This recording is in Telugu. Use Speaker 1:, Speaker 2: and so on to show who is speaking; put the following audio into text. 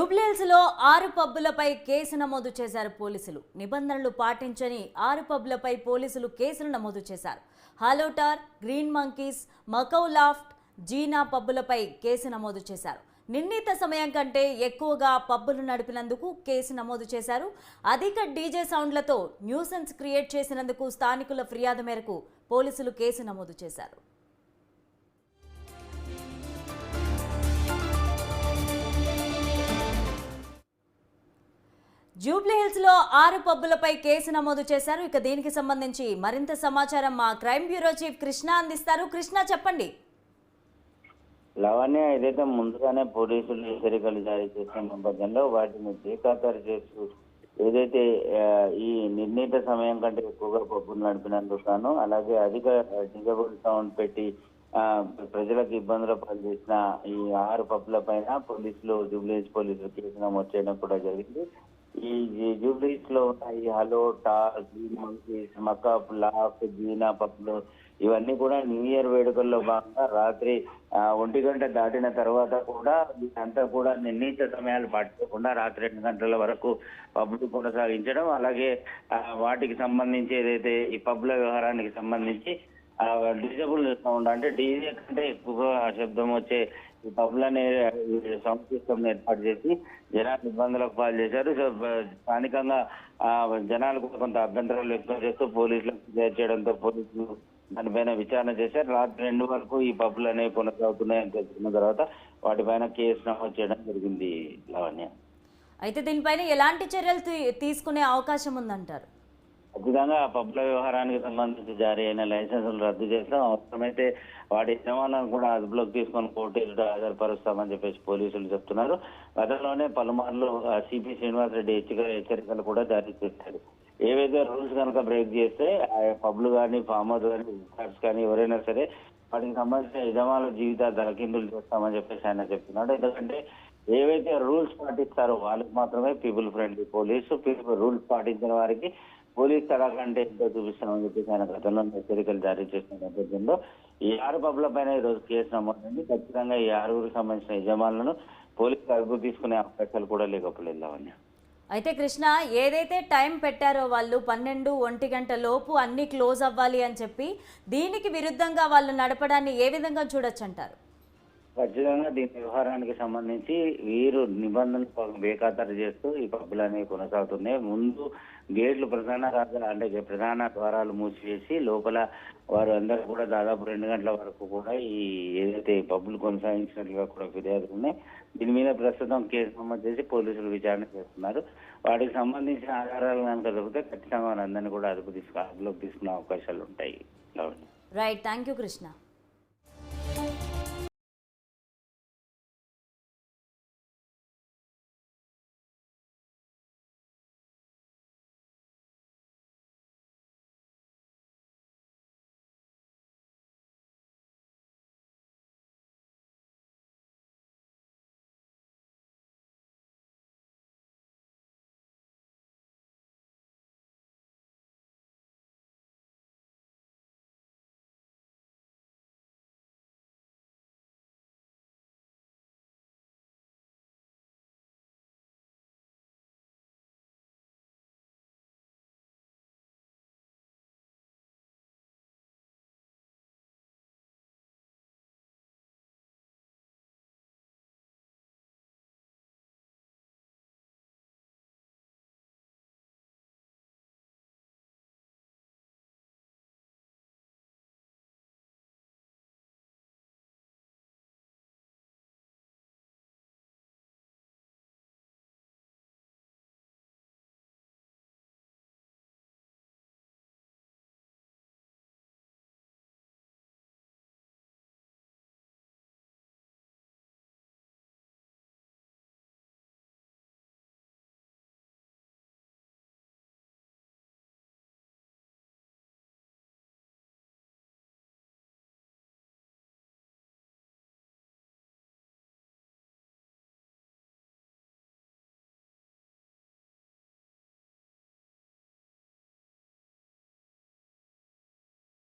Speaker 1: జూబ్లీహిల్స్లో ఆరు పబ్బులపై కేసు నమోదు చేశారు పోలీసులు. నిబంధనలు పాటించని ఆరు పబ్బులపై పోలీసులు కేసులు నమోదు చేశారు. హాలోటార్ గ్రీన్ మంకీస్ మకౌ లాఫ్ట్ జీనా పబ్బులపై కేసు నమోదు చేశారు. నిర్ణీత సమయం కంటే ఎక్కువగా పబ్బులు నడిపినందుకు కేసు నమోదు చేశారు. అధిక డీజే సౌండ్లతో న్యూసెన్స్ క్రియేట్ చేసినందుకు స్థానికుల ఫిర్యాదు మేరకు పోలీసులు కేసు నమోదు చేశారు. జూబ్లీహిల్స్లో ఆరు పబ్బులపై కేసు నమోదు చేశారు. ఇక దీనికి సంబంధించి మరింత సమాచారం మా క్రైమ్ బ్యూరో చీఫ్ కృష్ణ అందిస్తారు. కృష్ణ చెప్పండి.
Speaker 2: లవణ్య ఏదైతే ముందుగానే పోలీసులు హెచ్చరికలు జారీ చేసిన నేపథ్యంలో వాటిని బేఖాతరు చేస్తూ ఏదైతే ఈ నిర్ణీత సమయం కంటే ఎక్కువగా పబ్బులు నడిపినందుకు గాను అలాగే అధిక డిజబుల్ సౌండ్ పెట్టి ప్రజలకు ఇబ్బందులు పాలు చేసిన ఈ ఆరు పబ్బుల పైన పోలీసులు జూబ్లీహిల్స్ పోలీసులు కేసు నమోదు చేయడం కూడా జరిగింది. ఈ జూబ్లీస్లో ఉన్నాయి hello toss green makeup lock జీనా పబ్లు ఇవన్నీ కూడా న్యూ ఇయర్ వేడుకల్లో భాగంగా రాత్రి ఒంటి గంట దాటిన తర్వాత కూడా అంతా కూడా నిర్ణీత సమయాలు పాటించకుండా రాత్రి రెండు గంటల వరకు పబ్లు కొనసాగించడం అలాగే వాటికి సంబంధించి ఏదైతే ఈ పబ్ల వ్యవహారానికి సంబంధించి డిజబుల్ సౌండ్ అంటే డీజే కంటే ఎక్కువగా శబ్దం వచ్చే ఈ పబ్లని సౌండ్ ఏర్పాటు చేసి జనాలు ఇబ్బందులకు పాలు చేశారు. సో స్థానికంగా జనాలు కూడా కొంత అభ్యంతరాలు వ్యక్తం చేస్తూ పోలీసులకు ఫిర్యాదు చేయడంతో పోలీసులు దానిపైన విచారణ చేశారు. రాత్రి రెండు వరకు ఈ పబ్బులు అనేవి కొనసాగుతున్నాయని తెలుసుకున్న తర్వాత వాటిపైన కేసు నమోదు చేయడం జరిగింది లావణ్య.
Speaker 1: అయితే దీనిపైన ఎలాంటి చర్యలు తీ- తీసుకునే అవకాశం ఉందంటారు?
Speaker 2: ఖచ్చితంగా ఆ పబ్ల వ్యవహారానికి సంబంధించి జారీ అయిన లైసెన్సులు రద్దు చేస్తాం. అవసరమైతే వాటి యజమానులను కూడా అదుపులోకి తీసుకొని కోర్టు హాజరుపరుస్తామని చెప్పేసి పోలీసులు చెప్తున్నారు. గతంలోనే పలుమార్లు సిపి శ్రీనివాస్ రెడ్డి హెచ్చరిక హెచ్చరికలు కూడా జారీ చేశారు. ఏవైతే రూల్స్ కనుక బ్రేక్ చేస్తే ఆ పబ్లు కానీ ఫామ్ హౌస్ కానీ రిసార్ట్స్ కానీ ఎవరైనా సరే వాటికి సంబంధించిన యజమానుల జీవితాలు తలకిందులు చేస్తామని చెప్పేసి ఆయన చెప్తున్నాడు. ఎందుకంటే ఏవైతే రూల్స్ పాటిస్తారో వాళ్ళకి మాత్రమే people friendly police people rules పాటించిన వారికి పోలీస్ తడాకంటే ఎంతో చూపిస్తున్నామని చెప్పేసి ఆయన గతంలో హెచ్చరికలు జారీ చేసిన నేపథ్యంలో ఈ ఆరు పబ్ల పైన ఈ రోజు కేసు నమోదైంది. ఖచ్చితంగా ఈ ఆరుగురికి సంబంధించిన యజమానులను పోలీసులు అదుపు తీసుకునే అవకాశాలు కూడా లేకపోలేదు లావణ్య.
Speaker 1: అయితే కృష్ణ ఏదైతే టైం పెట్టారో వాళ్ళు పన్నెండు ఒంటి గంట లోపు అన్ని క్లోజ్ అవ్వాలి అని చెప్పి దీనికి విరుద్ధంగా వాళ్ళు నడపడాన్ని ఏ విధంగా చూడొచ్చు అంటారు
Speaker 2: ఖచ్చితంగా దీని వ్యవహారానికి సంబంధించి వీరు నిబంధనలు బేఖాతరు చేస్తూ ఈ పబ్బులు అనేవి కొనసాగుతున్నాయి. ముందు గేట్లు ప్రధాన రాజా అంటే ప్రధాన ద్వారాలు మూసివేసి లోపల వారు అందరూ కూడా దాదాపు రెండు గంటల వరకు కూడా ఈ ఏదైతే పబ్బులు కొనసాగించినట్లుగా కూడా ఫిర్యాదులు ఉన్నాయి. దీని మీద ప్రస్తుతం కేసు నమోదు చేసి పోలీసులు విచారణ చేస్తున్నారు. వాటికి సంబంధించిన ఆధారాలు కనుక దొరికితే ఖచ్చితంగా వారందరినీ కూడా అదుపు తీసుకు అదుపులోకి తీసుకునే అవకాశాలు ఉంటాయి.
Speaker 1: Right thank you Krishna